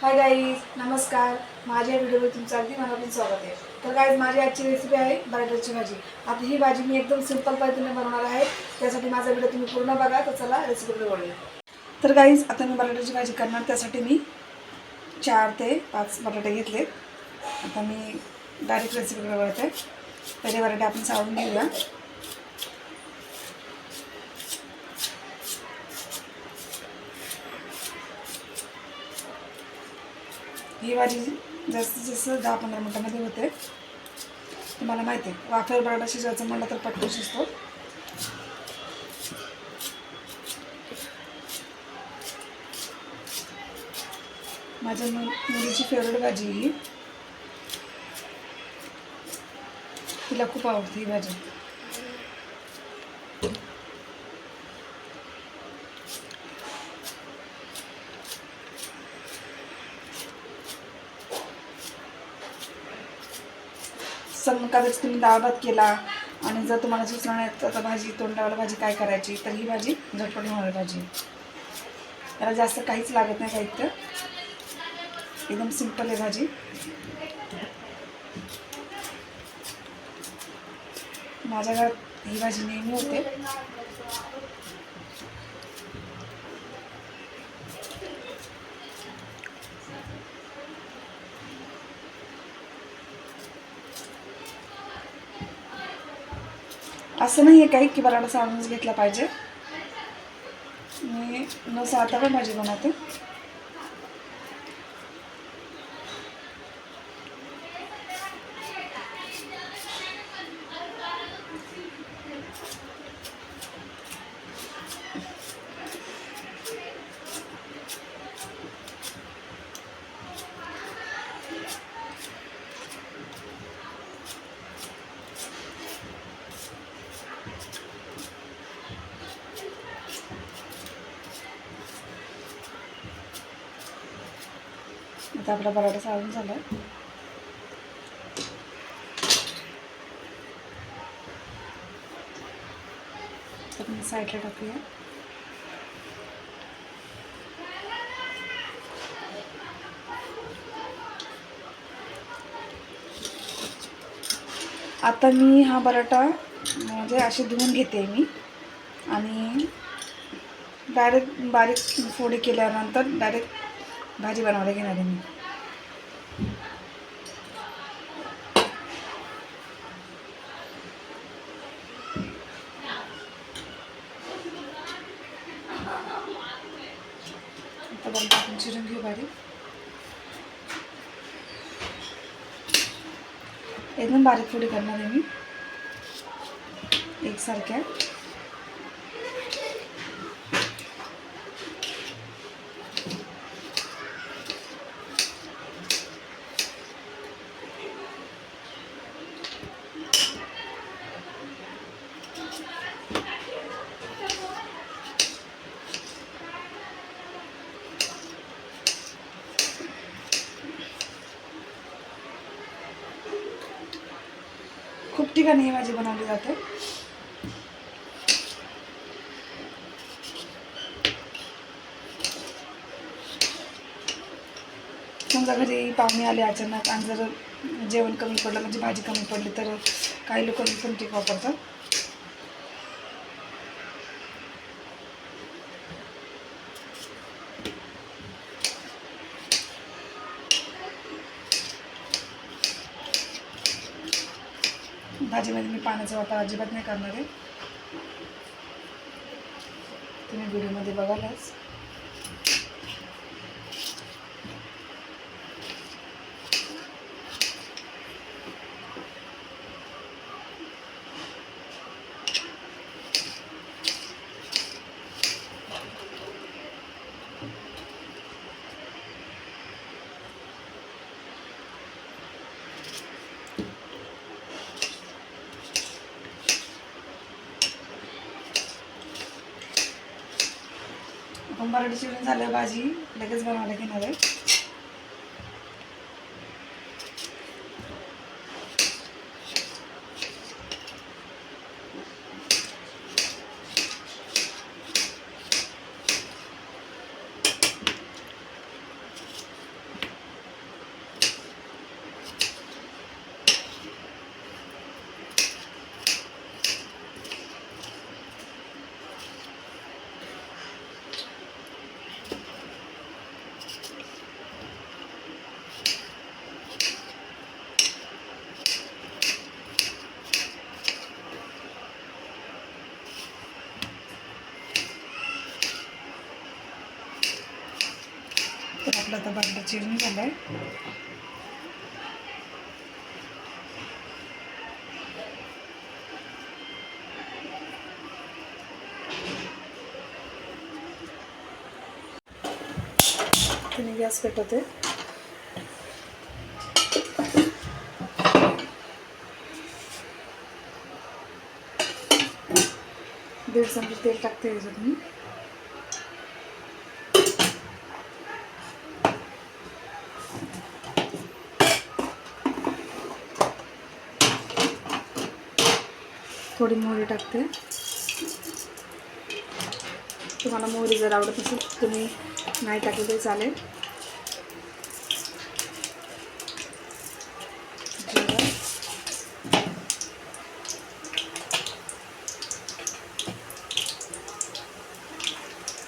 Hi guys नमस्कार. माझ्या व्हिडिओवर तुमचं अगदी मनापासून स्वागत आहे. तर गाईज माझी आजची रेसिपी आहे बटाट्याची भाजी. आता ही भाजी मी एकदम सिंपल पद्धतीने बनवणार आहे. त्यासाठी माझा व्हिडिओ तुम्ही पूर्ण बघा. तर चला रेसिपीकडे वळूया. तर गाईज आता मी बटाट्याची भाजी करणार. त्यासाठी मी चार ते पाच बटाटे घेतले. आता मी डायरेक्ट रेसिपीकडे वळते. पहिले बटाटे आपण सावून घेऊया. ही भाजी जास्तीत जास्त दहा पंधरा मिनटामध्ये होते. तुम्हाला माहिती आहे वाफेवर बटाटा शिजवायचं म्हणलं तर पटकन शिजतो. माझ्या मु मुलीची फेवरेट भाजी ही. तिला खूप आवडते ही भाजी. सण कदाचित तुम्ही डाळ भात केला आणि जर तुम्हाला सुचणार नाही तर भाजी तोंडावाला भाजी काय करायची तर ही भाजी झटपट होणार भाजी. त्याला जास्त काहीच लागत नाही साहित्य. एकदम सिंपल आहे भाजी. माझ्या घरात ही भाजी नेहमी होते. असं नाही आहे काही की बराडा सावरूनच घेतला पाहिजे? मी न साता पण भाजी बनवते आता आपला बराडा साळून झाला. तर मी साईडला टाकूया. आता मी हा बराटा म्हणजे असे धुवून घेते मी. आणि डायरेक्ट बारीक फोडी केल्यानंतर डायरेक्ट भाजी बनवायला घेणार आहे मी आता चिरून घेऊ बारीक एकदम बारीक फोडी करणार आहे मी. एकसारख्या. ठिकाणी ही भाजी बनवली जाते. समजा घरी पाहुणे आले अचानक आणि जर जेवण कमी पडलं म्हणजे भाजी कमी पडली तर काही लोक पण टीक वापरतात. भाजीमध्ये मी पाण्याचा वापर अजिबात नाही करणार आहे. तुम्ही व्हिडिओमध्ये बघालाच सांबार बराडी झालं भाजी लगेच बनवायला घेणार आहे. बटाटा चिरून झाला आहे तिने गॅस पेटवते दीड चमचे तेल टाकते याच्यात मी थोडी मोहरी टाकते. तुम्हाला मोहरी जर आवडत असेल तुम्ही नाही टाकली तरी चालेल.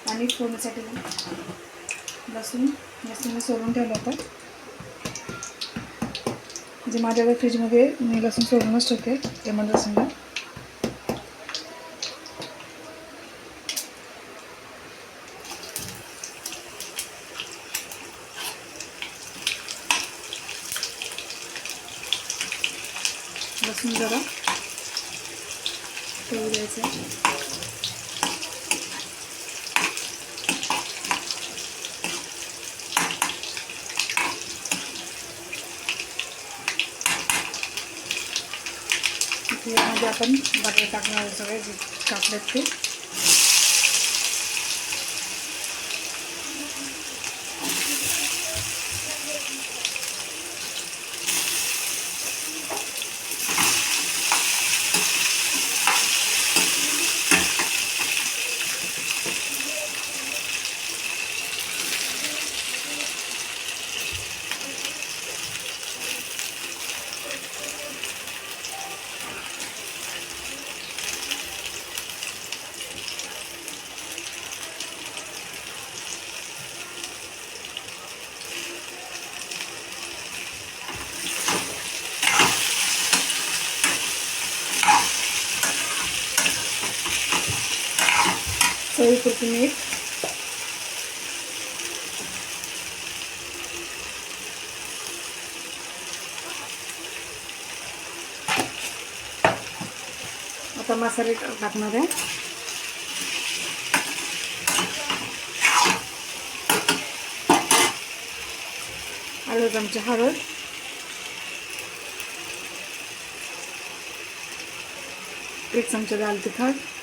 आणि फोडणीसाठी लसूण लसूण मी सोलून ठेवलं होतं. म्हणजे माझ्याकडे फ्रीजमध्ये मी लसूण सोडूनच ठेवते एमर्जन्सीला लसूणला. आपण बटाटे टाकणार सगळे जे ते चवीपुरती कोथिंबीर. आता मसाले टाकणार आहे. अर्धा चमचा हळद. एक चमचा दाल तिखट.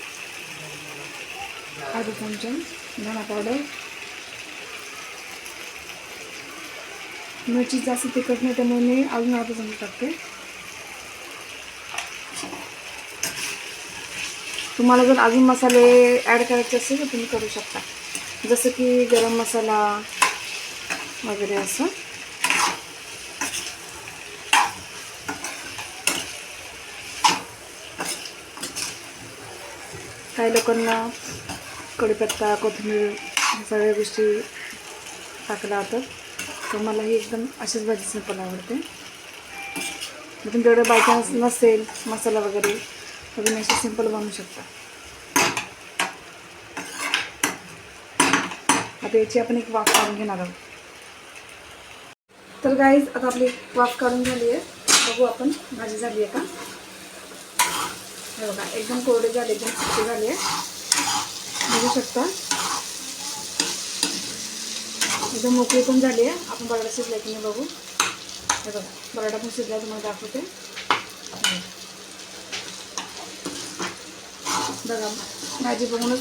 అది కొంచెం धणा पावडर. मिरची जास्त तिखट नाही त्यामुळे मी अजून अर्धा चमचा टाकते. तुम्हाला जर अजून मसाले ॲड करायचे असेल तर तुम्ही करू शकता. जसं की गरम मसाला वगैरे असं. काही लोकांना कढीपत्ता कोथिंबीर सगळ्या गोष्टी टाकल्या होतात तर मला ही एकदम अशीच भाजी सिंपल आवडते. मग तुमच्याकडे बाय चान्स नसेल मसाला वगैरे तर तुम्ही अशी सिंपल बनवू शकता. आता याची आपण एक वाफ काढून घेणार आहोत. तर गाईज आता आपली वाफ काढून झाली आहे. बघू आपण भाजी झाली आहे का? हे बघा एकदम कोरडे झाले एकदम सुट्टी झाली आहे. बघू शकता. एकदम मोकळी पण झाली आहे. आपण बटाटा शिजला की नाही बघू. हे बघा बटाटा पण शिजला तुम्हाला दाखवते. बघा भाजी बघूनच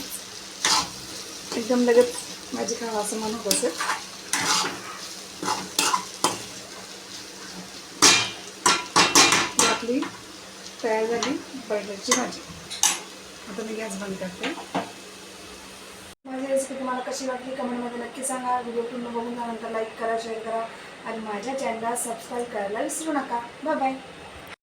एकदम लगेच भाजी खावा असं मन होत असेल आपली तयार झाली बटाट्याची भाजी. आता मी गॅस बंद करते. तुम्हाला कशी वाटली कमेंटमध्ये नक्की सांगा. व्हिडिओ पूर्ण बघून झाल्यानंतर लाईक करा शेअर करा आणि माझ्या चॅनलला सबस्क्राईब करायला विसरू नका. Bye bye